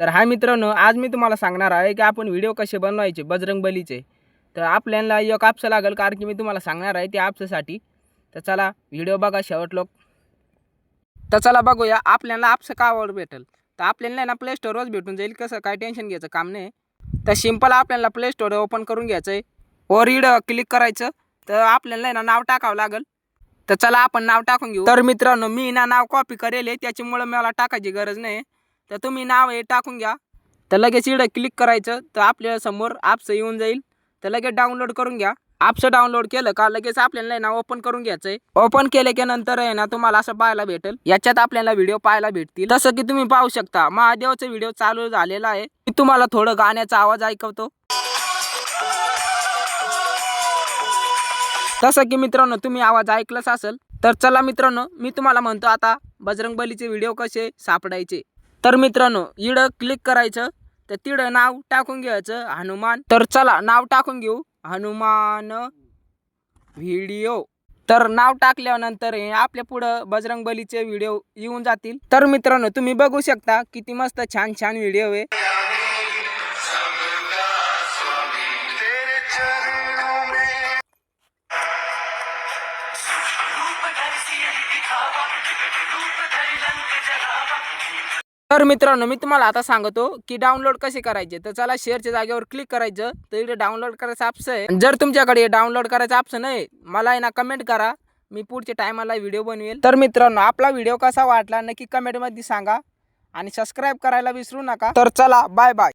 तर हा मित्रांनो आज मी तुम्हाला सांगणार आहे की आपण व्हिडिओ कसे बनवायचे बजरंग बलीचे. तर आपल्याला एक आपसं लागेल कारण की मी तुम्हाला सांगणार आहे त्या आपसासाठी. तर चला व्हिडिओ बघा शेवट लोक. तर चला बघूया आपल्याला आपसं कावर भेटेल? तर आपल्याला आहे ना प्ले स्टोअरवर भेटून जाईल कसं? काय टेन्शन घ्यायचं काम नाही. तर सिंपल आपल्याला प्ले स्टोअर ओपन करून घ्यायचं आहे वर इड क्लिक करायचं. तर आपल्याला आहे ना नाव टाकावं लागेल. तर चला आपण नाव टाकून घेऊ. तर मित्रांनो मी ना नाव कॉपी करेल आहे, त्याच्यामुळं मला टाकायची गरज नाही. तर तुम्ही नाव हे टाकून घ्या. तर लगेच इकडं क्लिक करायचं तर आपल्यासमोर ॲप्स येऊन जाईल. तर लगेच डाउनलोड करून घ्या. ॲप्स डाउनलोड केलं का लगेच आपल्याला ना ओपन करून घ्यायचं आहे ओपन केले की नंतर आहे ना तुम्हाला असं पाहायला भेटेल. याच्यात आपल्याला व्हिडिओ पाहायला भेटतील. जसं की तुम्ही पाहू शकता महादेवाचा व्हिडिओ चालू झालेला आहे. मी तुम्हाला थोडं गाण्याचा आवाज ऐकवतो. तसं की मित्रांनो तुम्ही आवाज ऐकलाच असेल तर चला मित्रांनो मी तुम्हाला म्हणतो आता बजरंगबलीचे व्हिडिओ कसे सापडायचे. तर मित्रांनो इडं क्लिक करायचं तर तिडं नाव टाकून घ्यायचं हनुमान. तर चला नाव टाकून घेऊ. हनुमान व्हिडिओ तर नाव टाकल्यानंतर हे आपल्या पुढं बजरंग बलीचे व्हिडिओ येऊन जातील. तर मित्रांनो तुम्ही बघू शकता किती मस्त छान छान व्हिडिओ आहे. तर मित्रांनो मी तुम्हाला आता सांगतो की डाउनलोड कसे करायचे. तर चला शेअरच्या जागेवर क्लिक करायचं. तर इकडे डाउनलोड करायचं ऑप्शन आहे. जर तुमच्याकडे डाउनलोड करायचं ऑप्शन नाही मला आहे ना कमेंट करा. मी पुढच्या टायमाला व्हिडिओ बनवेल. तर मित्रांनो आपला व्हिडिओ कसा वाटला नक्की कमेंटमध्ये सांगा. आणि सबस्क्राईब करायला विसरू नका. तर चला बाय बाय